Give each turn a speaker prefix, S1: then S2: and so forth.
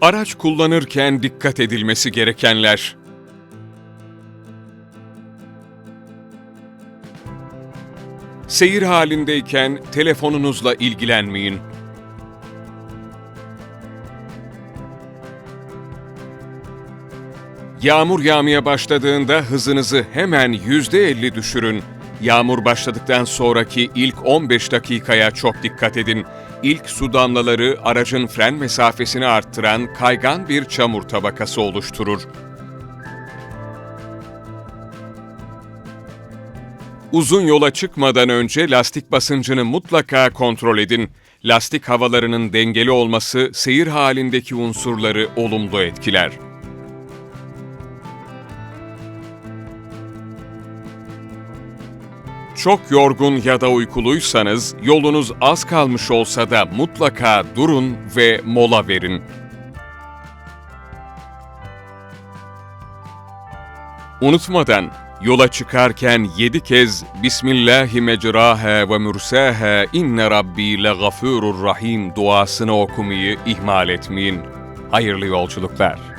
S1: Araç kullanırken dikkat edilmesi gerekenler. Seyir halindeyken telefonunuzla ilgilenmeyin. Yağmur yağmaya başladığında hızınızı hemen %50 düşürün. Yağmur başladıktan sonraki ilk 15 dakikaya çok dikkat edin. İlk su damlaları aracın fren mesafesini arttıran kaygan bir çamur tabakası oluşturur. Uzun yola çıkmadan önce lastik basıncını mutlaka kontrol edin. Lastik havalarının dengeli olması seyir halindeki unsurları olumlu etkiler. Çok yorgun ya da uykuluysanız, yolunuz az kalmış olsa da mutlaka durun ve mola verin. Unutmadan yola çıkarken yedi kez Bismillahi ve mursaha inne rabbi le gafurur rahim duasını okumayı ihmal etmeyin. Hayırlı yolculuklar.